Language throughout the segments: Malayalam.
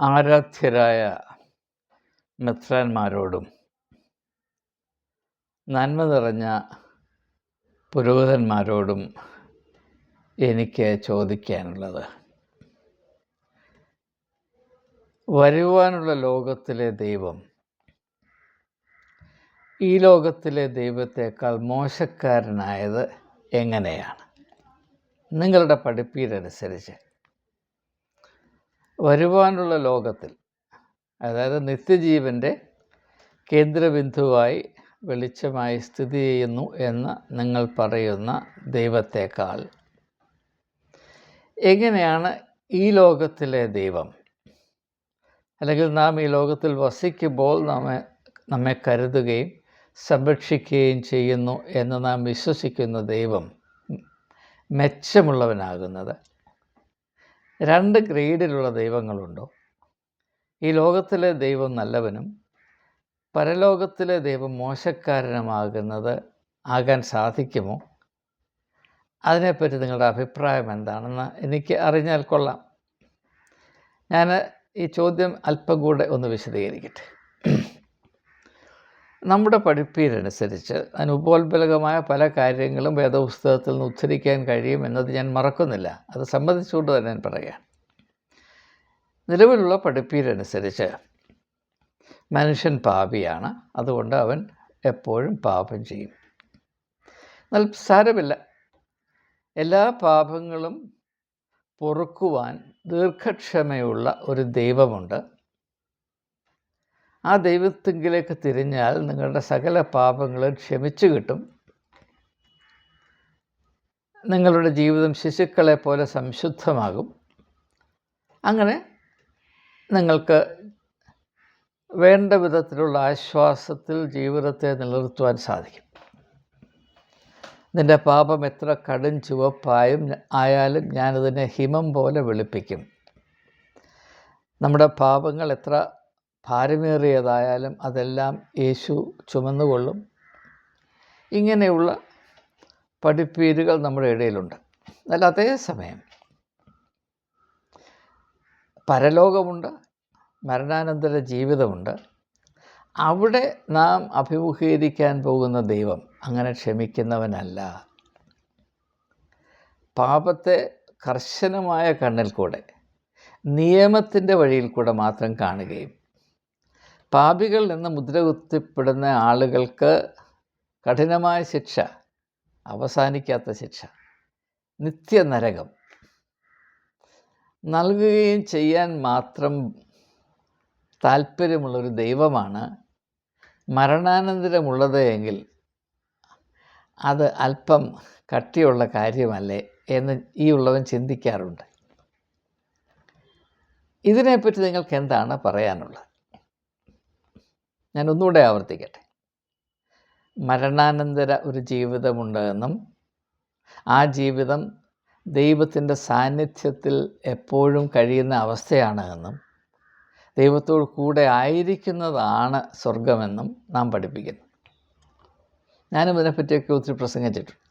ആരാധ്യരായ മെത്രാന്മാരോടും നന്മ നിറഞ്ഞ പുരോഹിതന്മാരോടും എനിക്ക് ചോദിക്കാനുള്ളത്. വരുവാനുള്ള ലോകത്തിലെ ദൈവം ഈ ലോകത്തിലെ ദൈവത്തേക്കാൾ മോശക്കാരനായത് എങ്ങനെയാണ്? നിങ്ങളുടെ പഠിപ്പീരനുസരിച്ച്. വരുവാനുള്ള ലോകത്തിൽ. അതായത് നിത്യജീവന്റെ കേന്ദ്രബിന്ദുവായി വെളിച്ചമായി സ്ഥിതി ചെയ്യുന്നു എന്ന് നിങ്ങൾ പറയുന്ന ദൈവത്തേക്കാൾ. എങ്ങനെയാണ് ഈ ലോകത്തിലെ ദൈവം? അല്ലെങ്കിൽ നാം ഈ ലോകത്തിൽ വസിക്കുമ്പോൾ നമ്മെ നമ്മെ കരുതുകയും സംരക്ഷിക്കുകയും ചെയ്യുന്നു എന്ന് നാം വിശ്വസിക്കുന്ന ദൈവം മെച്ചമുള്ളവനാകുന്നത്. രണ്ട് ഗ്രേഡിലുള്ള ദൈവങ്ങളുണ്ടോ? ഈ ലോകത്തിലെ ദൈവം നല്ലവനും പരലോകത്തിലെ ദൈവം മോശക്കാരനുമാകുന്നത് ആകാൻ സാധിക്കുമോ? അതിനെപ്പറ്റി നിങ്ങളുടെ അഭിപ്രായം എന്താണെന്ന് എനിക്ക് അറിഞ്ഞാൽ കൊള്ളാം. ഞാൻ ഈ ചോദ്യം അല്പം കൂടെ ഒന്ന് വിശദീകരിക്കട്ടെ. നമ്മുടെ പഠിപ്പീരനുസരിച്ച് അനുപോത്ബലകമായ പല കാര്യങ്ങളും വേദപുസ്തകത്തിൽ നിന്ന് ഉദ്ധരിക്കാൻ കഴിയും എന്നത് ഞാൻ മറക്കുന്നില്ല. അത് സമ്മതിച്ചുകൊണ്ട് തന്നെ ഞാൻ പറയാം നിലവിലുള്ള പഠിപ്പീരനുസരിച്ച് മനുഷ്യൻ പാപിയാണ്. അതുകൊണ്ട് അവൻ എപ്പോഴും പാപം ചെയ്യും. എന്നാൽ സാരമില്ല. എല്ലാ പാപങ്ങളും പൊറുക്കുവാൻ ദീർഘക്ഷമയുള്ള ഒരു ദൈവമുണ്ട്. ആ ദൈവത്തെങ്കിലേക്ക് തിരിഞ്ഞാൽ നിങ്ങളുടെ സകല പാപങ്ങളും ക്ഷമിച്ചു കിട്ടും. നിങ്ങളുടെ ജീവിതം ശിശുക്കളെ പോലെ സംശുദ്ധമാകും. അങ്ങനെ നിങ്ങൾക്ക് വേണ്ട വിധത്തിലുള്ള ആശ്വാസത്തിൽ ജീവിതത്തെ നിലനിർത്തുവാൻ സാധിക്കും. നിന്റെ പാപം എത്ര കടും ചുവപ്പായും ആയാലും ഞാനതിനെ ഹിമം പോലെ വെളുപ്പിക്കും. നമ്മുടെ പാപങ്ങൾ എത്ര ഭാരമേറിയതായാലും അതെല്ലാം യേശു ചുമന്നുകൊള്ളും. ഇങ്ങനെയുള്ള പഠിപ്പീരുകൾ നമ്മുടെ ഇടയിലുണ്ട്. എന്നാൽ അതേസമയം പരലോകമുണ്ട് മരണാനന്തര ജീവിതമുണ്ട്. അവിടെ നാം അഭിമുഖീകരിക്കാൻ പോകുന്ന ദൈവം അങ്ങനെ ക്ഷമിക്കുന്നവനല്ല. പാപത്തെ കർശനമായ കണ്ണിൽ കൂടെ നിയമത്തിന്റെ വഴിയിൽ കൂടെ മാത്രം കാണുകയും പാപികൾ എന്ന് മുദ്രകുത്തിപ്പെടുന്ന ആളുകൾക്ക് കഠിനമായ ശിക്ഷ അവസാനിക്കാത്ത ശിക്ഷ നിത്യനരകം. നൽകുകയും ചെയ്യാൻ മാത്രം താല്പര്യമുള്ളൊരു ദൈവമാണ് മരണാനന്തരമുള്ളത് എങ്കിൽ അത് അല്പം കട്ടിയുള്ള കാര്യമല്ലേ എന്ന് ഈ ഉള്ളവൻ ചിന്തിക്കാറുണ്ട്. ഇതിനെപ്പറ്റി നിങ്ങൾക്ക് എന്താണ് പറയാനുള്ളത്? ഞാൻ ഒന്നുകൂടെ ആവർത്തിക്കട്ടെ. മരണാനന്തര ഒരു ജീവിതമുണ്ടെന്നും ആ ജീവിതം ദൈവത്തിന്റെ സാന്നിധ്യത്തിൽ എപ്പോഴും കഴിയുന്ന അവസ്ഥയാണ് എന്നും ദൈവത്തോട് കൂടെ ആയിരിക്കുന്നതാണ് സ്വർഗമെന്നും നാം പഠിപ്പിക്കുന്നു. ഞാനും ഇതിനെപ്പറ്റിയൊക്കെ ഒത്തിരി പ്രസംഗിച്ചിട്ടുണ്ട്.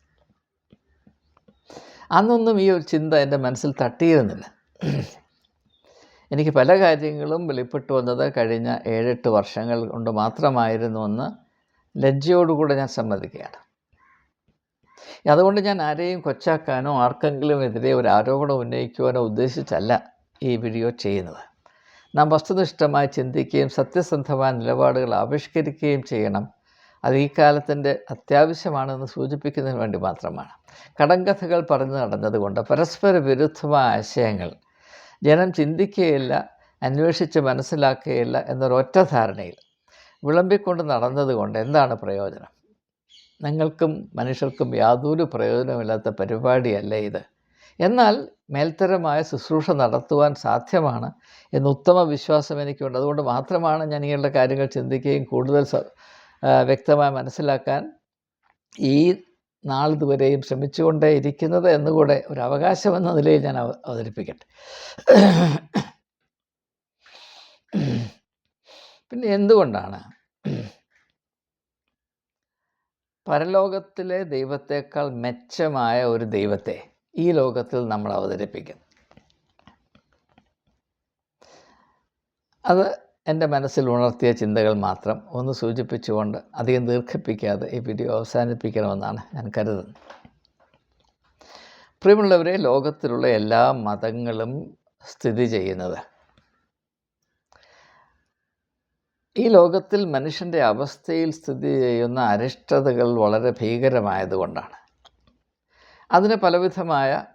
അന്നൊന്നും ഈ ഒരു ചിന്ത എന്റെ മനസ്സിൽ തട്ടിയിരുന്നില്ല. എനിക്ക് പല കാര്യങ്ങളും വെളിപ്പെട്ടു വന്നത് കഴിഞ്ഞ ഏഴെട്ട് വർഷങ്ങൾ കൊണ്ട് മാത്രമായിരുന്നുവെന്ന് ലജ്ജയോടുകൂടെ ഞാൻ സമ്മതിക്കുകയാണ്. അതുകൊണ്ട് ഞാൻ ആരെയും കൊച്ചാക്കാനോ ആർക്കെങ്കിലും എതിരെ ഒരു ആരോപണം ഉന്നയിക്കുവാനോ ഉദ്ദേശിച്ചല്ല ഈ വീഡിയോ ചെയ്യുന്നത്. നാം വസ്തുനിഷ്ഠമായി ചിന്തിക്കുകയും സത്യസന്ധമായ നിലപാടുകൾ ആവിഷ്കരിക്കുകയും ചെയ്യണം. അത് ഈ കാലത്തിന്റെ അത്യാവശ്യമാണെന്ന് സൂചിപ്പിക്കുന്നതിന് വേണ്ടി മാത്രമാണ്. കടങ്കഥകൾ പറഞ്ഞു നടന്നതുകൊണ്ട് പരസ്പര വിരുദ്ധമായ ആശയങ്ങൾ ജനം ചിന്തിക്കുകയില്ല അന്വേഷിച്ച് മനസ്സിലാക്കുകയില്ല എന്നൊരൊറ്റ ധാരണയിൽ വിളമ്പിക്കൊണ്ട് നടന്നതുകൊണ്ട് എന്താണ് പ്രയോജനം? നിങ്ങൾക്കും മനുഷ്യർക്കും യാതൊരു പ്രയോജനമില്ലാത്ത പരിപാടിയല്ല ഇത്? എന്നാൽ മേൽത്തരമായ ശുശ്രൂഷ നടത്തുവാൻ സാധ്യമാണ് എന്ന് ഉത്തമ വിശ്വാസം എനിക്കുണ്ട്. അതുകൊണ്ട് മാത്രമാണ് ഞാൻ ഇങ്ങനെയുള്ള കാര്യങ്ങൾ ചിന്തിക്കുകയും കൂടുതൽ വ്യക്തമായി മനസ്സിലാക്കാൻ ഈ നാളിതുവരെയും ശ്രമിച്ചുകൊണ്ടേ ഇരിക്കുന്നത് എന്നുകൂടെ ഒരു അവകാശം എന്ന നിലയിൽ ഞാൻ അവതരിപ്പിക്കട്ടെ. പിന്നെ എന്തുകൊണ്ടാണ് പരലോകത്തിലെ ദൈവത്തേക്കാൾ മെച്ചമായ ഒരു ദൈവത്തെ ഈ ലോകത്തിൽ നമ്മൾ അവതരിപ്പിക്കുന്നു? അത് എന്റെ മനസ്സിൽ ഉണർത്തിയ ചിന്തകൾ മാത്രം ഒന്ന് സൂചിപ്പിച്ചുകൊണ്ട് അധികം ദീർഘിപ്പിക്കാതെ ഈ വീഡിയോ അവസാനിപ്പിക്കണമെന്നാണ് ഞാൻ കരുതുന്നത്. പ്രിയമുള്ളവരെ ലോകത്തിലുള്ള എല്ലാ മതങ്ങളും സ്ഥിതി ചെയ്യുന്നത്. ഈ ലോകത്തിൽ മനുഷ്യന്റെ അവസ്ഥയിൽ സ്ഥിതി ചെയ്യുന്ന അരിഷ്ടതകൾ വളരെ ഭീകരമായതുകൊണ്ടാണ്. അതിന് പലവിധമായ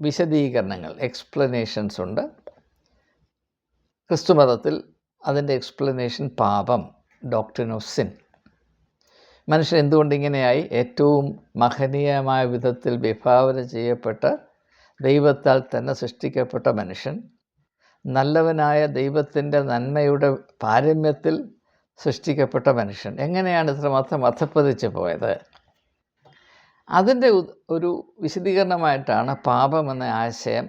വിശദീകരണങ്ങൾ എക്സ്പ്ലനേഷൻസ് ഉണ്ട്. ക്രിസ്തുമതത്തിൽ അതിന്റെ എക്സ്പ്ലനേഷൻ പാപം ഡോക്ടറിൻ ഓഫ് സിൻ മനുഷ്യൻ എന്തുകൊണ്ട് ഇങ്ങനെയായി ഏറ്റവും മഹനീയമായ വിധത്തിൽ വിഭാവന ചെയ്യപ്പെട്ട ദൈവത്താൽ തന്നെ സൃഷ്ടിക്കപ്പെട്ട മനുഷ്യൻ നല്ലവനായ ദൈവത്തിന്റെ നന്മയുടെ പാരമ്യത്തിൽ സൃഷ്ടിക്കപ്പെട്ട മനുഷ്യൻ. എങ്ങനെയാണ് ഇത്രമാത്രം അധപ്പതിച്ച് പോയത്? അതിന്റെ ഒരു വിശദീകരണമായിട്ടാണ് പാപം എന്ന ആശയം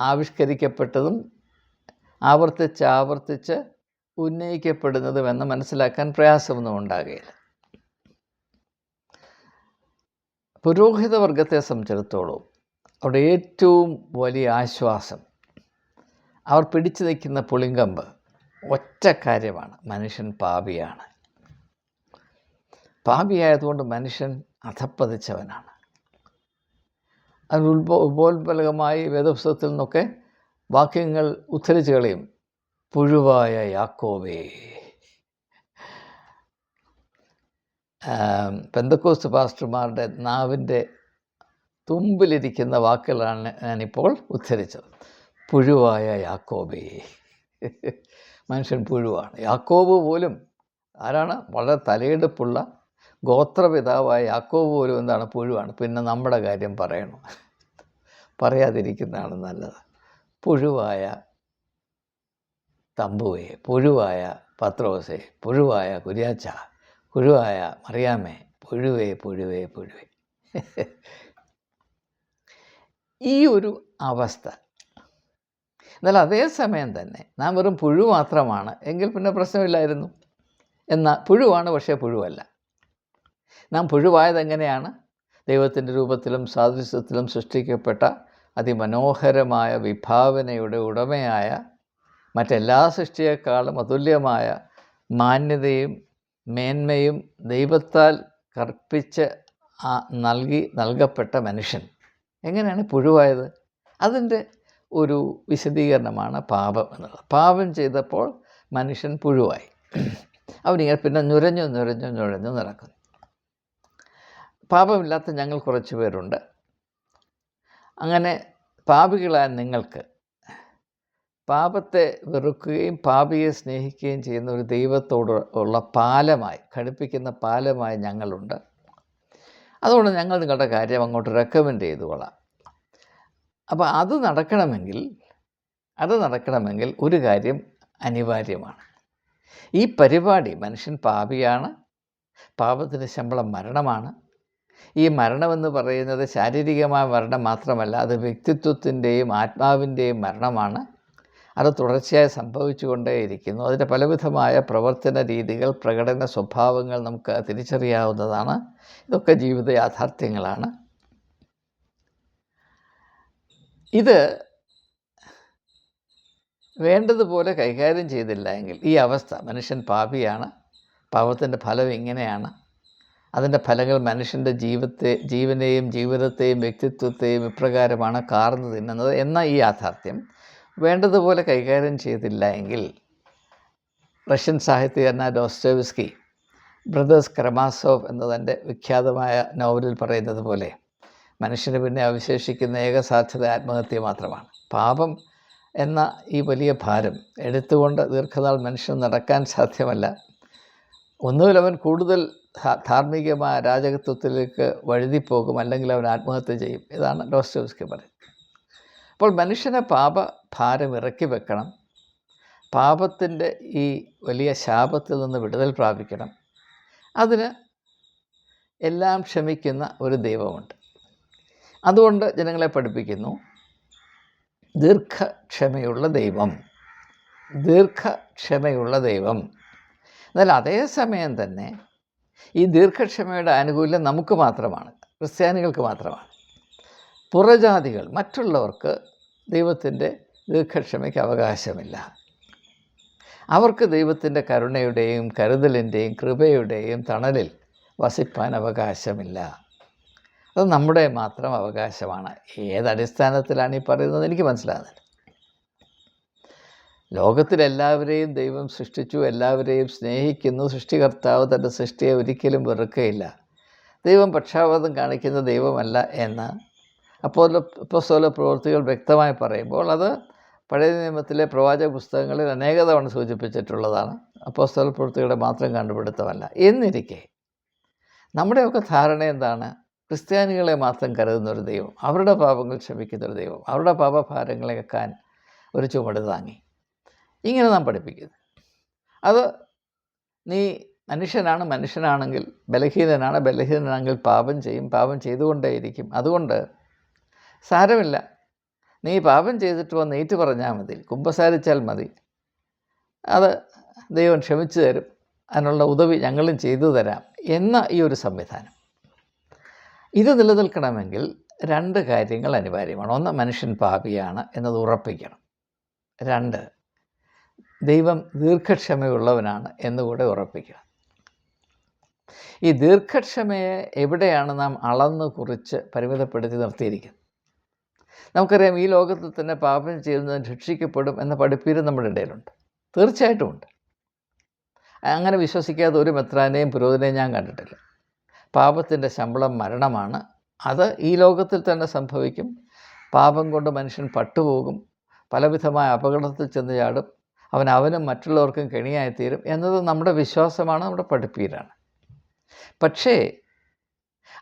ആവിഷ്കരിക്കപ്പെട്ടതും ആവർത്തിച്ച് ആവർത്തിച്ച് ഉന്നയിക്കപ്പെടുന്നതുമെന്ന് മനസ്സിലാക്കാൻ പ്രയാസമൊന്നും ഉണ്ടാകുകയില്ല പുരോഹിത വർഗത്തെ സംബന്ധിച്ചിടത്തോളം അവിടെ ഏറ്റവും വലിയ ആശ്വാസം അവർ പിടിച്ചു നിൽക്കുന്ന പുളിങ്കമ്പ് ഒറ്റ കാര്യമാണ് മനുഷ്യൻ പാപിയാണ്. പാപിയായതുകൊണ്ട് മനുഷ്യൻ അധപ്പതിച്ചവനാണ് അത് ഉത്ബോ ഉപോത്ബലകമായി വേദപുസ്തകത്തിൽ നിന്നൊക്കെ വാക്യങ്ങൾ ഉദ്ധരിച്ച് കളയും. പുഴുവായ യാക്കോവേ പെന്തക്കോസ്റ്റ് പാസ്റ്റർമാരുടെ നാവിന്റെ തുമ്പിലിരിക്കുന്ന വാക്കുകളാണ് ഞാനിപ്പോൾ ഉദ്ധരിച്ചത്. പുഴുവായ യാക്കോബേ. മനുഷ്യൻ പുഴുവാണ്. യാക്കോബ് പോലും ആരാണ്? വളരെ തലയെടുപ്പുള്ള ഗോത്രപിതാവായ യാക്കോബ് പോലും എന്താണ് പുഴുവാണ്. പിന്നെ നമ്മുടെ കാര്യം പറയണം? പറയാതിരിക്കുന്നതാണ് നല്ലത്. പുഴുവായ തമ്പുവെ പുഴുവായ പത്രോസെ പുഴുവായ കുര്യാച്ച പുഴുവായ മറിയാമേ പുഴുവേ പുഴുവേ പുഴുവേ. ഈ ഒരു അവസ്ഥ. എന്നാൽ അതേസമയം തന്നെ നാം വെറും പുഴു മാത്രമാണ് എങ്കിൽ പിന്നെ പ്രശ്നമില്ലായിരുന്നു. എന്നാൽ പുഴുവാണ് പക്ഷേ പുഴുവല്ല. നാം പുഴുവായത് എങ്ങനെയാണ് ദൈവത്തിന്റെ രൂപത്തിലും സാദൃശ്യത്തിലും സൃഷ്ടിക്കപ്പെട്ട അതിമനോഹരമായ വിഭാവനയുടെ ഉടമയായ മറ്റെല്ലാ സൃഷ്ടിയേക്കാളും അതുല്യമായ മാന്യതയും മേന്മയും ദൈവത്താൽ കർപ്പിച്ച് നൽകി നൽകപ്പെട്ട മനുഷ്യൻ. എങ്ങനെയാണ് പുഴുവായത്? അതിന്റെ ഒരു വിശദീകരണമാണ് പാപം എന്നുള്ളത്. പാപം ചെയ്തപ്പോൾ മനുഷ്യൻ പുഴുവായി. അവനിങ്ങനെ പിന്നെ നുരഞ്ഞു നുരഞ്ഞു നുഴഞ്ഞു നടക്കുന്നു. പാപമില്ലാത്ത ഞങ്ങൾ കുറച്ച് പേരുണ്ട്. അങ്ങനെ പാപികളായ നിങ്ങൾക്ക് പാപത്തെ വെറുക്കുകയും പാപിയെ സ്നേഹിക്കുകയും ചെയ്യുന്ന ഒരു ദൈവത്തോട് ഉള്ള പാലമായി ഘടിപ്പിക്കുന്ന പാലമായി ഞങ്ങളുണ്ട്. അതുകൊണ്ട് ഞങ്ങൾ നിങ്ങളുടെ കാര്യം അങ്ങോട്ട് റെക്കമെൻഡ് ചെയ്തുകൊള്ളാം അപ്പോൾ അത് നടക്കണമെങ്കിൽ അത് നടക്കണമെങ്കിൽ ഒരു കാര്യം അനിവാര്യമാണ്. ഈ പരിപാടി മനുഷ്യൻ പാപിയാണ് പാപത്തിന്റെ ശമ്പളം മരണമാണ് ഈ മരണമെന്ന് പറയുന്നത് ശാരീരികമായ മരണം മാത്രമല്ല അത് വ്യക്തിത്വത്തിന്റെയും ആത്മാവിന്റെയും മരണമാണ്. അത് തുടർച്ചയായി സംഭവിച്ചുകൊണ്ടേയിരിക്കുന്നു. അതിന്റെ പലവിധമായ പ്രവർത്തന രീതികൾ പ്രകടന സ്വഭാവങ്ങൾ നമുക്ക് തിരിച്ചറിയാവുന്നതാണ്. ഇതൊക്കെ ജീവിത യാഥാർത്ഥ്യങ്ങളാണ്. ഇത് വേണ്ടതുപോലെ കൈകാര്യം ചെയ്തില്ല എങ്കിൽ ഈ അവസ്ഥ മനുഷ്യൻ പാപിയാണ്. പാപത്തിന്റെ ഫലം ഇങ്ങനെയാണ്. അതിന്റെ ഫലങ്ങൾ മനുഷ്യന്റെ ജീവിതത്തെ ജീവനെയും ജീവിതത്തെയും വ്യക്തിത്വത്തെയും ഇപ്രകാരമാണ് കാർന്നു തിന്നുന്നത് എന്ന ഈ യാഥാർത്ഥ്യം. വേണ്ടതുപോലെ കൈകാര്യം ചെയ്തില്ല എങ്കിൽ റഷ്യൻ സാഹിത്യകാരന ഡോസ്റ്റോവിസ്കി ബ്രദേഴ്സ് ക്രമാസോവ് എന്നതിന്റെ വിഖ്യാതമായ നോവലിൽ പറയുന്നത് പോലെ മനുഷ്യന് പിന്നെ അവശേഷിക്കുന്ന ഏക സാധ്യത ആത്മഹത്യ മാത്രമാണ്. പാപം എന്ന ഈ വലിയ ഭാരം എടുത്തുകൊണ്ട് ദീർഘനാൾ മനുഷ്യൻ നടക്കാൻ സാധ്യമല്ല. ഒന്നുകിൽ അവൻ കൂടുതൽ ധാർമ്മികമായ രാജകത്വത്തിലേക്ക് വഴുതിപ്പോകും അല്ലെങ്കിൽ അവൻ ആത്മഹത്യ ചെയ്യും. ഇതാണ് ഡോസ്റ്റോസ്കി പറയുന്നത്. അപ്പോൾ മനുഷ്യനെ പാപ ഭാരം ഇറക്കി വെക്കണം. പാപത്തിന്റെ ഈ വലിയ ശാപത്തിൽ നിന്ന് വിടുതൽ പ്രാപിക്കണം. അതിന് എല്ലാം ക്ഷമിക്കുന്ന ഒരു ദൈവമുണ്ട്. അതുകൊണ്ട് ജനങ്ങളെ പഠിപ്പിക്കുന്നു. ദീർഘക്ഷമയുള്ള ദൈവം. ദീർഘക്ഷമയുള്ള ദൈവം. എന്നാൽ അതേസമയം തന്നെ ഈ ദീർഘക്ഷമയുടെ ആനുകൂല്യം നമുക്ക് മാത്രമാണ് ക്രിസ്ത്യാനികൾക്ക് മാത്രമാണ്. പുറജാതികൾ മറ്റുള്ളവർക്ക് ദൈവത്തിന്റെ ദീർഘക്ഷമയ്ക്ക് അവകാശമില്ല. അവർക്ക് ദൈവത്തിന്റെ കരുണയുടെയും കരുതലിന്റെയും കൃപയുടെയും തണലിൽ വസിപ്പാൻ അവകാശമില്ല. അത് നമ്മുടെ മാത്രം അവകാശമാണ്. ഏതടിസ്ഥാനത്തിലാണ് ഈ പറയുന്നത്? എനിക്ക് മനസ്സിലാകുന്നില്ല. ലോകത്തിലെല്ലാവരെയും ദൈവം സൃഷ്ടിച്ചു എല്ലാവരെയും സ്നേഹിക്കുന്നു. സൃഷ്ടികർത്താവ് തന്റെ സൃഷ്ടിയെ ഒരിക്കലും വെറുക്കുകയില്ല. ദൈവം പക്ഷാപാതം കാണിക്കുന്ന ദൈവമല്ല എന്ന് അപ്പോൾ അപ്പോസ്തല പ്രവൃത്തികൾ വ്യക്തമായി പറയുമ്പോൾ അത് പഴയ നിയമത്തിലെ പ്രവാചക പുസ്തകങ്ങളിൽ അനേക തവണ സൂചിപ്പിച്ചിട്ടുള്ളതാണ്. അപ്പോസ്തല പ്രവൃത്തികളുടെ മാത്രം കണ്ടുപിടുത്തമല്ല. എന്നിരിക്കെ നമ്മുടെയൊക്കെ ധാരണ എന്താണ്? ക്രിസ്ത്യാനികളെ മാത്രം കരുതുന്ന ഒരു ദൈവം അവരുടെ പാപങ്ങൾ ക്ഷമിക്കുന്ന ഒരു ദൈവം അവരുടെ പാപഭാരങ്ങളെ വെക്കാൻ ഒരു ചുമട് താങ്ങി. ഇങ്ങനെ നാം പഠിപ്പിക്കുന്നത് അത് നീ മനുഷ്യനാണ് മനുഷ്യനാണെങ്കിൽ ബലഹീനനാണ് ബലഹീനനാണെങ്കിൽ പാപം ചെയ്യും പാപം ചെയ്തുകൊണ്ടേയിരിക്കും. അതുകൊണ്ട് സാരമില്ല. നീ പാപം ചെയ്തിട്ട് വന്ന് ഏറ്റു പറഞ്ഞാൽ മതി. കുമ്പസാരിച്ചാൽ മതി. അത് ദൈവം ക്ഷമിച്ചു തരും. അതിനുള്ള ഉദവി ഞങ്ങളും ചെയ്തു തരാം എന്ന ഈ ഒരു സംവിധാനം. ഇത് നിലനിൽക്കണമെങ്കിൽ രണ്ട് കാര്യങ്ങൾ അനിവാര്യമാണ്. ഒന്ന് മനുഷ്യൻ പാപിയാണ് എന്നത് ഉറപ്പിക്കണം. രണ്ട് ദൈവം ദീർഘക്ഷമയുള്ളവനാണ് എന്നുകൂടെ ഉറപ്പിക്കുക. ഈ ദീർഘക്ഷമയെ എവിടെയാണ് നാം അളന്ന് കുറിച്ച് പരിമിതപ്പെടുത്തി നിർത്തിയിരിക്കുന്നത്? നമുക്കറിയാം ഈ ലോകത്ത് തന്നെ പാപം ചെയ്യുന്നത് രക്ഷിക്കപ്പെടും എന്ന പഠിപ്പീരും നമ്മുടെ ഇടയിലുണ്ട്. തീർച്ചയായിട്ടും ഉണ്ട്. അങ്ങനെ വിശ്വസിക്കാത്ത ഒരു മെത്രാനെയും പുരോഹിതനെയും ഞാൻ കണ്ടിട്ടില്ല. പാപത്തിന്റെ ശമ്പളം മരണമാണ്. അത് ഈ ലോകത്തിൽ തന്നെ സംഭവിക്കും. പാപം കൊണ്ട് മനുഷ്യൻ പട്ടുപോകും. പലവിധമായ അപകടത്തിൽ ചെന്ന് ചാടും. അവൻ അവനും മറ്റുള്ളവർക്കും കെണിയായിത്തീരും എന്നത് നമ്മുടെ വിശ്വാസമാണ് നമ്മുടെ പഠിപ്പീരാണ്. പക്ഷേ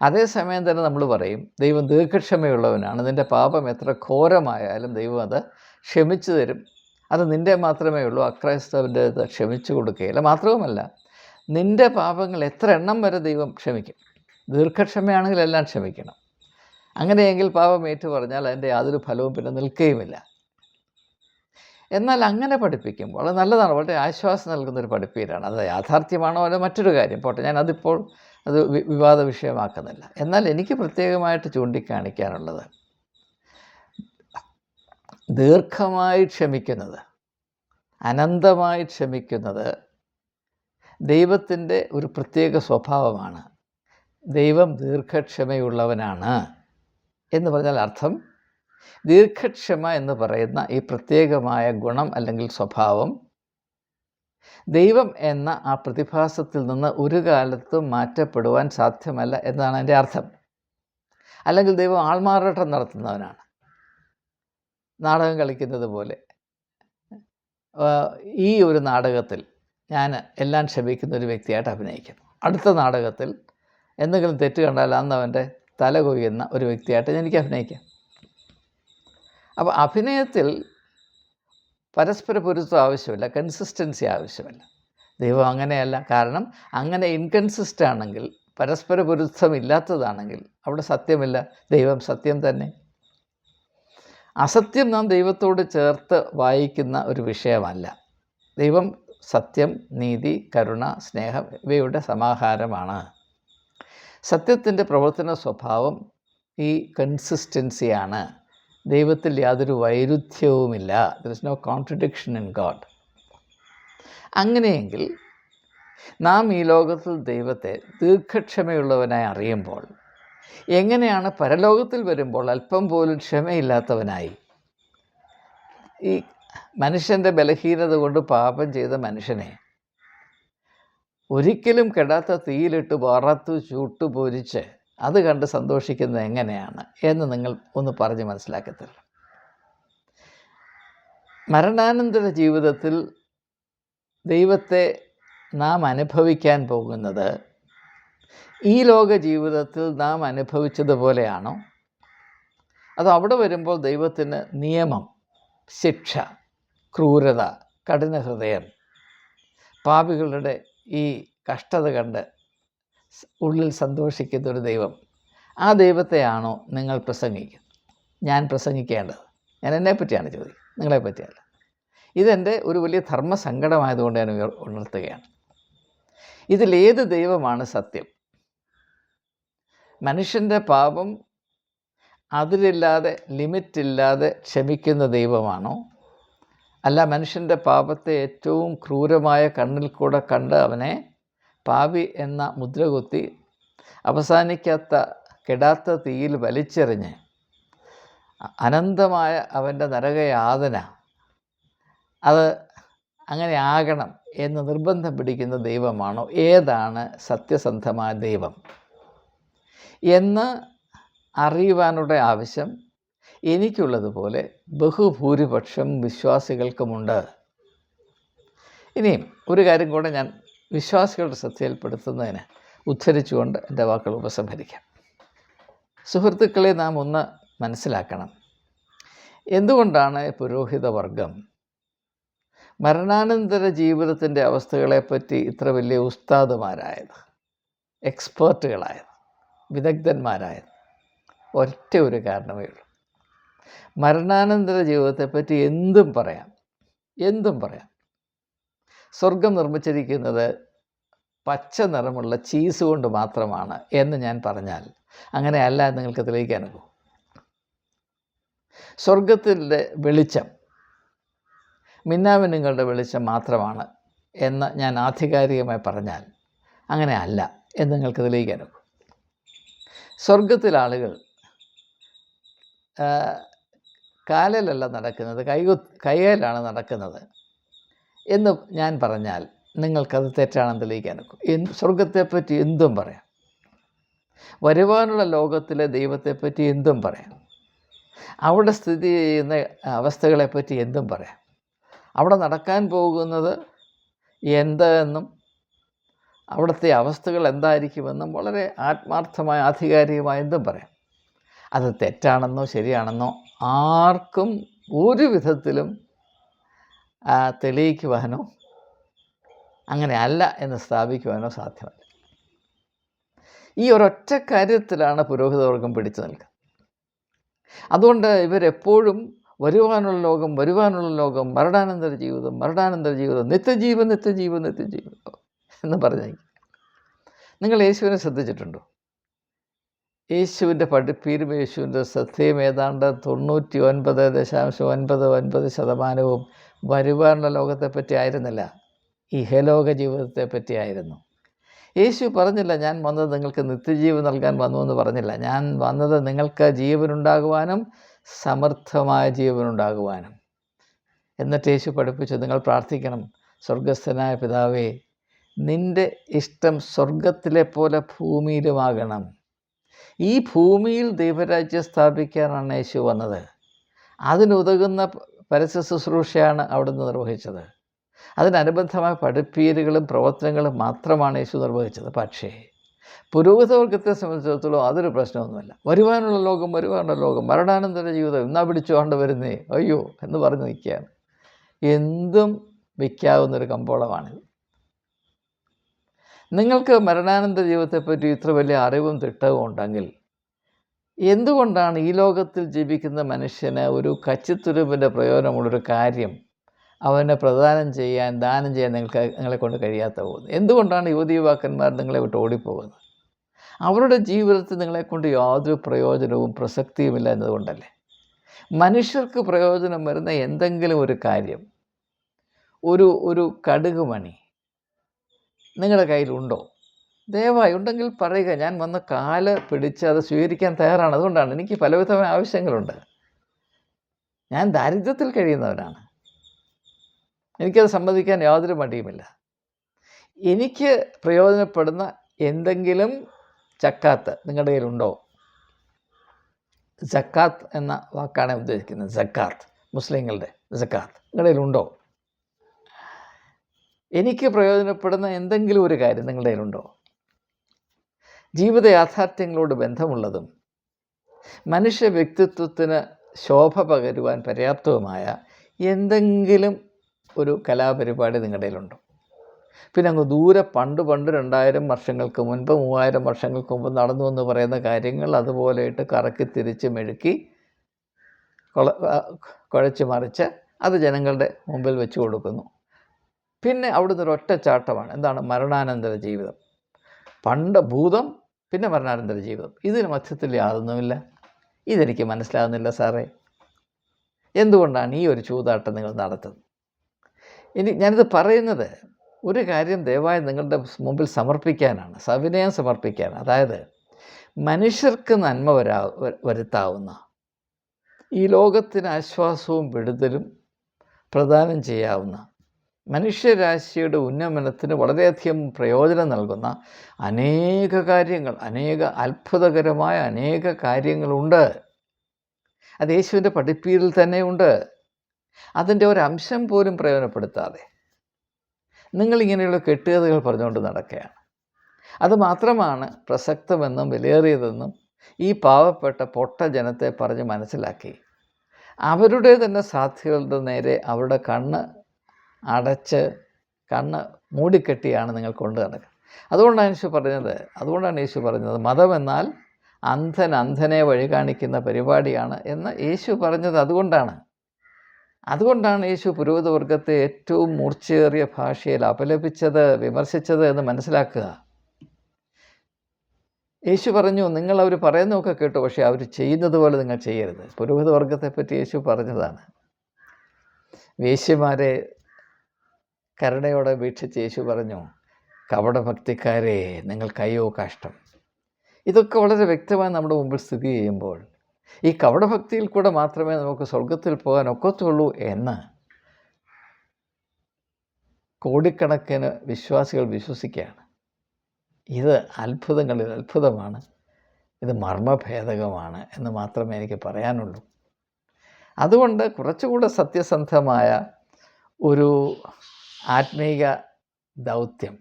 അതേസമയം തന്നെ നമ്മൾ പറയും ദൈവം ദീർഘക്ഷമയുള്ളവനാണ് നിന്റെ പാപം എത്ര ഘോരമായാലും ദൈവം അത് ക്ഷമിച്ചു തരും. അത് നിന്റെ മാത്രമേ ഉള്ളൂ അക്രൈസ്തവന്റെ ഇത് ക്ഷമിച്ചു കൊടുക്കുകയില്ല. മാത്രവുമല്ല നിന്റെ പാപങ്ങൾ എത്ര എണ്ണം വരെ ദൈവം ക്ഷമിക്കും? ദീർഘക്ഷമയാണെങ്കിൽ എല്ലാം ക്ഷമിക്കണം. അങ്ങനെയെങ്കിൽ പാപം ഏറ്റു പറഞ്ഞാൽ അതിന്റെ യാതൊരു ഫലവും പിന്നെ നിൽക്കുകയുമില്ല. എന്നാൽ അങ്ങനെ പഠിപ്പിക്കുമ്പോൾ അത് നല്ലതാണ്. വളരെ ആശ്വാസം നൽകുന്നൊരു പഠിപ്പീരാണ്. അത് യാഥാർത്ഥ്യമാണോ അല്ല മറ്റൊരു കാര്യം? പോട്ടെ. ഞാൻ അതിപ്പോൾ അത് വിവാദ വിഷയമാക്കുന്നില്ല. എന്നാൽ എനിക്ക് പ്രത്യേകമായിട്ട് ചൂണ്ടിക്കാണിക്കാനുള്ളത് ദീർഘമായി ക്ഷമിക്കുന്നത് അനന്തമായി ക്ഷമിക്കുന്നത് ദൈവത്തിന്റെ ഒരു പ്രത്യേക സ്വഭാവമാണ്. ദൈവം ദീർഘക്ഷമയുള്ളവനാണ് എന്ന് പറഞ്ഞാൽ അർത്ഥം ദീർഘക്ഷമ എന്ന് പറയുന്ന ഈ പ്രത്യേകമായ ഗുണം അല്ലെങ്കിൽ സ്വഭാവം ദൈവം എന്ന ആ പ്രതിഭാസത്തിൽ നിന്ന് ഒരു കാലത്തും മാറ്റപ്പെടുവാൻ സാധ്യമല്ല എന്നാണ് എന്റെ അർത്ഥം. അല്ലെങ്കിൽ ദൈവം ആൾമാറാട്ടം നടത്തുന്നവനാണ്. നാടകം കളിക്കുന്നത് പോലെ. ഈ ഒരു നാടകത്തിൽ ഞാൻ എല്ലാം ക്ഷമിക്കുന്ന ഒരു വ്യക്തിയായിട്ട് അഭിനയിക്കുന്നു. അടുത്ത നാടകത്തിൽ എന്തെങ്കിലും തെറ്റ് കണ്ടാൽ അന്ന് അവന്റെ തല കൊയ്യുന്ന ഒരു വ്യക്തിയായിട്ട് എനിക്ക് അഭിനയിക്കാം. അപ്പോൾ അഭിനയത്തിൽ പരസ്പര പൊരുത്തം ആവശ്യമില്ല കൺസിസ്റ്റൻസി ആവശ്യമില്ല. ദൈവം അങ്ങനെയല്ല. കാരണം അങ്ങനെ ഇൻകൺസിസ്റ്റ് ആണെങ്കിൽ പരസ്പര പൊരുത്തം ഇല്ലാത്തതാണെങ്കിൽ അവിടെ സത്യമില്ല. ദൈവം സത്യം തന്നെ. അസത്യം നാം ദൈവത്തോട് ചേർത്ത് വായിക്കുന്ന ഒരു വിഷയമല്ല. ദൈവം സത്യം നീതി കരുണ സ്നേഹം ഇവയുടെ സമാഹാരമാണ്. സത്യത്തിന്റെ പ്രവർത്തന സ്വഭാവം ഈ കൺസിസ്റ്റൻസിയാണ് ദൈവത്തിൽ യാതൊരു വൈരുദ്ധ്യവുമില്ല. There is no contradiction in God അങ്ങനെയെങ്കിൽ നാം ഈ ലോകത്തിൽ ദൈവത്തെ ദീർഘക്ഷമയുള്ളവനായി അറിയുമ്പോൾ എങ്ങനെയാണ് പരലോകത്തിൽ വരുമ്പോൾ അല്പം പോലും ക്ഷമയില്ലാത്തവനായി? ഈ മനുഷ്യന്റെ ബലഹീനത കൊണ്ട് പാപം ചെയ്ത മനുഷ്യനെ ഒരിക്കലും കെടാത്ത തീയിലിട്ട് വറത്തു ചൂട്ടു പൊരിച്ച് അത് കണ്ട് സന്തോഷിക്കുന്നത് എങ്ങനെയാണ് എന്ന് നിങ്ങൾ ഒന്ന് പറഞ്ഞ് മനസ്സിലാക്കി തരണം മരണാനന്തര ജീവിതത്തിൽ ദൈവത്തെ നാം അനുഭവിക്കാൻ പോകുന്നത് ഈ ലോക ജീവിതത്തിൽ നാം അനുഭവിച്ചതുപോലെയാണോ അത് അവിടെ വരുമ്പോൾ ദൈവത്തിന് നിയമം ശിക്ഷ ക്രൂരത കഠിന ഹൃദയം പാപികളുടെ ഈ കഷ്ടത കണ്ട് ഉള്ളിൽ സന്തോഷിക്കുന്ന ഒരു ദൈവം. ആ ദൈവത്തെയാണോ നിങ്ങൾ പ്രസംഗിക്കുന്നത് ഞാൻ പ്രസംഗിക്കേണ്ടത്? ഞാൻ എന്നെ പറ്റിയാണ് ചോദിക്കുന്നത് നിങ്ങളെ പറ്റിയല്ല ഇതെന്റെ ഒരു വലിയ ധർമ്മസങ്കടമായതുകൊണ്ട് ഞാൻ ഉണർത്തുകയാണ്. ഇതിലേത് ദൈവമാണ് സത്യം? മനുഷ്യന്റെ പാപം അതിരില്ലാതെ ലിമിറ്റില്ലാതെ ക്ഷമിക്കുന്ന ദൈവമാണോ? അല്ല മനുഷ്യന്റെ പാപത്തെ ഏറ്റവും ക്രൂരമായ കണ്ണിൽ കൂടെ കണ്ട് അവനെ പാപി എന്ന മുദ്രകുത്തി അവസാനിക്കാത്ത കെടാത്ത തീയിൽ വലിച്ചെറിഞ്ഞ് അനന്തമായ അവന്റെ നരകയാതന. അത് അങ്ങനെ ആകണം എന്ന് നിർബന്ധം പിടിക്കുന്ന ദൈവമാണോ? ഏതാണ് സത്യസന്ധമായ ദൈവം? എന്ന് അറിയുവാനുള്ള ആവശ്യം എനിക്കുള്ളതുപോലെ ബഹുഭൂരിപക്ഷം വിശ്വാസികൾക്കുമുണ്ട്. ഇനിയും ഒരു കാര്യം കൂടെ ഞാൻ വിശ്വാസികളുടെ ശ്രദ്ധയിൽപ്പെടുത്തുന്നതിന് ഉദ്ധരിച്ചുകൊണ്ട് എന്റെ വാക്കുകൾ ഉപസംഹരിക്കാം. സുഹൃത്തുക്കളെ നാം ഒന്ന് മനസ്സിലാക്കണം. എന്തുകൊണ്ടാണ് പുരോഹിതവർഗം മരണാനന്തര ജീവിതത്തിന്റെ അവസ്ഥകളെപ്പറ്റി ഇത്ര വലിയ ഉസ്താദുമാരായത് എക്സ്പേർട്ടുകളായത് വിദഗ്ധന്മാരായത്? ഒറ്റ ഒരു കാരണമേ ഉള്ളൂ. മരണാനന്തര ജീവിതത്തെപ്പറ്റി എന്തും പറയാം എന്തും പറയാം. സ്വർഗം നിർമ്മിച്ചിരിക്കുന്നത് പച്ച നിറമുള്ള ചീസ് കൊണ്ട് മാത്രമാണ് എന്ന് ഞാൻ പറഞ്ഞാൽ അങ്ങനെയല്ല നിങ്ങൾക്ക് തെളിയിക്കാനൊക്കും സ്വർഗത്തിന്റെ വെളിച്ചം മിന്നാമിനുങ്ങളുടെ വെളിച്ചം മാത്രമാണ് എന്ന് ഞാൻ ആധികാരികമായി പറഞ്ഞാൽ അങ്ങനെ അല്ല എന്ന് നിങ്ങൾക്ക് തെളിയിക്കാനൊക്കും സ്വർഗത്തിൽ ആളുകൾ കാലിലല്ല നടക്കുന്നത് കൈകു കൈകാലാണ് നടക്കുന്നത്. എന്ന് ഞാൻ പറഞ്ഞാൽ നിങ്ങൾക്കത് തെറ്റാണെന്ന് തെളിയിക്കാനൊക്കും. എന്ത് സ്വർഗത്തെപ്പറ്റി എന്തും പറയാം. വരുവാനുള്ള ലോകത്തിലെ ദൈവത്തെപ്പറ്റി എന്തും പറയാം. അവിടെ സ്ഥിതി ചെയ്യുന്ന അവസ്ഥകളെപ്പറ്റി എന്തും പറയാം. അവിടെ നടക്കാൻ പോകുന്നത് എന്തെന്നും അവിടുത്തെ അവസ്ഥകൾ എന്തായിരിക്കുമെന്നും വളരെ ആത്മാർത്ഥമായ ആധികാരികമായ എന്തും പറയാം. അത് തെറ്റാണെന്നോ ശരിയാണെന്നോ ആർക്കും ഒരു വിധത്തിലും തെളിയിക്കുവാനോ അങ്ങനെ അല്ല എന്ന് സ്ഥാപിക്കുവാനോ സാധ്യമല്ല. ഈ ഒരൊറ്റ കാര്യത്തിലാണ് പുരോഹിതവർഗം പിടിച്ചു നിൽക്കുന്നത്. അതുകൊണ്ട് ഇവരെപ്പോഴും വരുവാനുള്ള ലോകം വരുവാനുള്ള ലോകം മരണാനന്തര ജീവിതം മരണാനന്തര ജീവിതം നിത്യജീവൻ നിത്യജീവൻ നിത്യജീവൻ എന്ന് പറഞ്ഞു നിങ്ങൾ യേശുവിനെ ശ്രദ്ധിച്ചിട്ടുണ്ടോ? യേശുവിന്റെ പഠിപ്പീരും യേശുവിന്റെ ശ്രദ്ധയും ഏതാണ്ട് തൊണ്ണൂറ്റി ഒൻപത് ദശാംശം ഒൻപത് ഒൻപത് ശതമാനവും വരുവാനുള്ള ലോകത്തെപ്പറ്റി ആയിരുന്നില്ല ഈ ഹലോക ജീവിതത്തെ പറ്റിയായിരുന്നു യേശു പറഞ്ഞില്ല ഞാൻ വന്നത് നിങ്ങൾക്ക് നിത്യജീവൻ നൽകാൻ വന്നു എന്ന് പറഞ്ഞില്ല. ഞാൻ വന്നത് നിങ്ങൾക്ക് ജീവനുണ്ടാകുവാനും സമർത്ഥമായ ജീവനുണ്ടാകുവാനും. എന്നിട്ട് യേശു പഠിപ്പിച്ചു നിങ്ങൾ പ്രാർത്ഥിക്കണം സ്വർഗസ്ഥനായ പിതാവേ നിന്റെ ഇഷ്ടം സ്വർഗത്തിലെ പോലെ ഭൂമിയിലുമാകണം. ഈ ഭൂമിയിൽ ദൈവരാജ്യം സ്ഥാപിക്കാനാണ് യേശു വന്നത്. അതിനുതകുന്ന പരസ്യ ശുശ്രൂഷയാണ് അവിടുന്ന് നിർവഹിച്ചത്. അതിനനുബന്ധമായ പഠിപ്പീരുകളും പ്രവർത്തനങ്ങളും മാത്രമാണ് യേശു നിർവഹിച്ചത്. പക്ഷേ പുരോഹിതവർഗത്തെ സംബന്ധിച്ചിടത്തോളം അതൊരു പ്രശ്നമൊന്നുമല്ല. വരുവാനുള്ള ലോകം വരുവാനുള്ള ലോകം മരണാനന്തര ജീവിതം എന്നാ പിടിച്ചുകൊണ്ട് വരുന്നേ? അയ്യോ എന്ന് പറഞ്ഞ് നിൽക്കുകയാണ്. എന്തും വിൽക്കാവുന്നൊരു കമ്പോളമാണിത്. നിങ്ങൾക്ക് മരണാനന്തര ജീവിതത്തെപ്പറ്റി ഇത്ര വലിയ അറിവും തിട്ടവും ഉണ്ടെങ്കിൽ എന്തുകൊണ്ടാണ് ഈ ലോകത്തിൽ ജീവിക്കുന്ന മനുഷ്യന് ഒരു കച്ചിത്തുരുമ്പിന്റെ പ്രയോജനമുള്ളൊരു കാര്യം അവനെ പ്രദാനം ചെയ്യാൻ ദാനം ചെയ്യാൻ നിങ്ങൾക്ക് നിങ്ങളെ കൊണ്ട് കഴിയാത്ത പോകുന്നത്? എന്തുകൊണ്ടാണ് യുവതി യുവാക്കന്മാർ നിങ്ങളെ വിട്ട് ഓടിപ്പോകുന്നത്? അവരുടെ ജീവിതത്തിൽ നിങ്ങളെക്കൊണ്ട് യാതൊരു പ്രയോജനവും പ്രസക്തിയുമില്ല എന്നതുകൊണ്ടല്ലേ? മനുഷ്യർക്ക് പ്രയോജനം വരുന്ന എന്തെങ്കിലും ഒരു കാര്യം ഒരു ഒരു കടുക് മണി നിങ്ങളുടെ കയ്യിലുണ്ടോ? ദയവായി ഉണ്ടെങ്കിൽ പറയുക ഞാൻ വന്ന കാൽ പിടിച്ച് അത് സ്വീകരിക്കാൻ തയ്യാറാണ്. അതുകൊണ്ടാണ് എനിക്ക് പലവിധമായ ആവശ്യങ്ങളുണ്ട്. ഞാൻ ദാരിദ്ര്യത്തിൽ കഴിയുന്നവരാണ് എനിക്കത് സംബന്ധിക്കാൻ യാതൊരു മടിയുമില്ല. എനിക്ക് പ്രയോജനപ്പെടുന്ന എന്തെങ്കിലും ചക്കാത്ത് നിങ്ങളുടെ കയ്യിലുണ്ടോ? ജക്കാത്ത് എന്ന വാക്കാണ് ഉദ്ദേശിക്കുന്നത്. ജക്കാത്ത് മുസ്ലിങ്ങളുടെ ജക്കാത്ത് നിങ്ങളുടെ കയ്യിലുണ്ടോ? എനിക്ക് പ്രയോജനപ്പെടുന്ന എന്തെങ്കിലും ഒരു കാര്യം നിങ്ങളുടെ കയ്യിലുണ്ടോ? ജീവിത യാഥാർത്ഥ്യങ്ങളോട് ബന്ധമുള്ളതും മനുഷ്യ വ്യക്തിത്വത്തിന് ശോഭ പകരുവാൻ പര്യാപ്തവുമായ എന്തെങ്കിലും ഒരു കലാപരിപാടി നിങ്ങളുടെ കയ്യിലുണ്ടോ? പിന്നെ അങ്ങ് ദൂരെ പണ്ട് പണ്ട് രണ്ടായിരം വർഷങ്ങൾക്ക് മുൻപ് മൂവായിരം വർഷങ്ങൾക്ക് മുമ്പ് നടന്നു എന്ന് പറയുന്ന കാര്യങ്ങൾ അതുപോലെയിട്ട് കറക്കി തിരിച്ച് മെഴുക്കി കൊള കുഴച്ച് മറിച്ച് അത് ജനങ്ങളുടെ മുമ്പിൽ വെച്ച് കൊടുക്കുന്നു. പിന്നെ അവിടുന്ന് ഒരു ഒറ്റച്ചാട്ടമാണ്. എന്താണ്? മരണാനന്തര ജീവിതം. പണ്ട് ഭൂതം പിന്നെ മരണാനന്തര ജീവിതം. ഇതിന് മധ്യത്തിൽ യാതൊന്നുമില്ല. ഇതെനിക്ക് മനസ്സിലാകുന്നില്ല സാറേ. എന്തുകൊണ്ടാണ് ഈ ഒരു ചൂതാട്ടം നിങ്ങൾ നടത്തുന്നത്? ഇനി ഞാനിത് പറയുന്നത് ഒരു കാര്യം ദയവായി നിങ്ങളുടെ മുമ്പിൽ സമർപ്പിക്കാനാണ്. സവിനയം സമർപ്പിക്കാൻ. അതായത് മനുഷ്യർക്ക് നന്മ വരാ വരുത്താവുന്ന ഈ ലോകത്തിന് ആശ്വാസവും വിടുതലും പ്രദാനം ചെയ്യാവുന്ന മനുഷ്യരാശിയുടെ ഉന്നമനത്തിന് വളരെയധികം പ്രയോജനം നൽകുന്ന അനേക കാര്യങ്ങൾ അനേക അത്ഭുതകരമായ അനേക കാര്യങ്ങളുണ്ട്. അത് യേശുവിന്റെ പഠിപ്പീരിൽ തന്നെയുണ്ട് അതിന്റെ ഒരംശം പോലും പ്രയോജനപ്പെടുത്താതെ നിങ്ങളിങ്ങനെയുള്ള കെട്ടുകഥകൾ പറഞ്ഞുകൊണ്ട് നടക്കുകയാണ്. അതുമാത്രമാണ് പ്രസക്തമെന്നും വിലയേറിയതെന്നും ഈ പാവപ്പെട്ട പൊട്ട ജനത്തെ പറഞ്ഞ് മനസ്സിലാക്കി. അവരുടെ തന്നെ സാധ്യതകളുടെ നേരെ അവരുടെ കണ്ണ് അടച്ച് കണ്ണ് മൂടിക്കെട്ടിയാണ് നിങ്ങൾ കൊണ്ടു നടക്കുന്നത് അതുകൊണ്ടാണ് യേശു പറഞ്ഞത് അതുകൊണ്ടാണ് യേശു പറഞ്ഞത് മതമെന്നാൽ അന്ധൻ അന്ധനെ വഴി കാണിക്കുന്ന പരിപാടിയാണ് എന്ന് യേശു പറഞ്ഞത് അതുകൊണ്ടാണ്. അതുകൊണ്ടാണ് യേശു പുരോഹിതവർഗത്തെ ഏറ്റവും മൂർച്ചയേറിയ ഭാഷയിൽ അപലപിച്ചത് വിമർശിച്ചത് എന്ന് മനസ്സിലാക്കുക. യേശു പറഞ്ഞു നിങ്ങൾ അവർ പറയുന്നതൊക്കെ കേട്ടു പക്ഷേ അവർ ചെയ്യുന്നത് പോലെ നിങ്ങൾ ചെയ്യരുത്. പുരോഹിതവർഗത്തെപ്പറ്റി യേശു പറഞ്ഞതാണ്. വേശ്യമാരെ കരുണയോടെ വീക്ഷിച്ച് യേശു പറഞ്ഞു കപടഭക്തിക്കാരെ നിങ്ങൾ കയ്യോ കഷ്ടം. ഇതൊക്കെ വളരെ വ്യക്തമായി നമ്മുടെ മുമ്പിൽ സ്ഥിതി ചെയ്യുമ്പോൾ ഈ കപടഭക്തിയിൽ കൂടെ മാത്രമേ നമുക്ക് സ്വർഗത്തിൽ പോകാൻ ഒക്കത്തുള്ളൂ എന്ന് കോടിക്കണക്കിന് വിശ്വാസികൾ വിശ്വസിക്കുകയാണ്. ഇത് അത്ഭുതങ്ങളിൽ അത്ഭുതമാണ്. ഇത് മർമ്മഭേദകമാണ് എന്ന് മാത്രമേ എനിക്ക് പറയാനുള്ളൂ. അതുകൊണ്ട് കുറച്ചുകൂടെ സത്യസന്ധമായ ഒരു ആത്മീക ദൗത്യം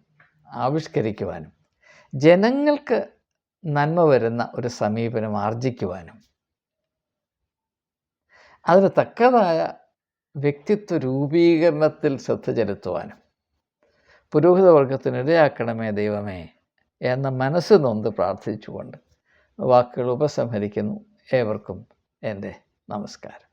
ആവിഷ്കരിക്കുവാനും ജനങ്ങൾക്ക് നന്മ വരുന്ന ഒരു സമീപനം ആർജിക്കുവാനും അതിന് തക്കതായ വ്യക്തിത്വ രൂപീകരണത്തിൽ ശ്രദ്ധ ചെലുത്തുവാനും പുരോഹിതവർഗത്തിന് ഇടയാക്കണമേ ദൈവമേ എന്ന മനസ്സ് നൊന്ത് പ്രാർത്ഥിച്ചുകൊണ്ട് വാക്കുകൾ ഉപസംഹരിക്കുന്നു. ഏവർക്കും എന്റെ നമസ്കാരം.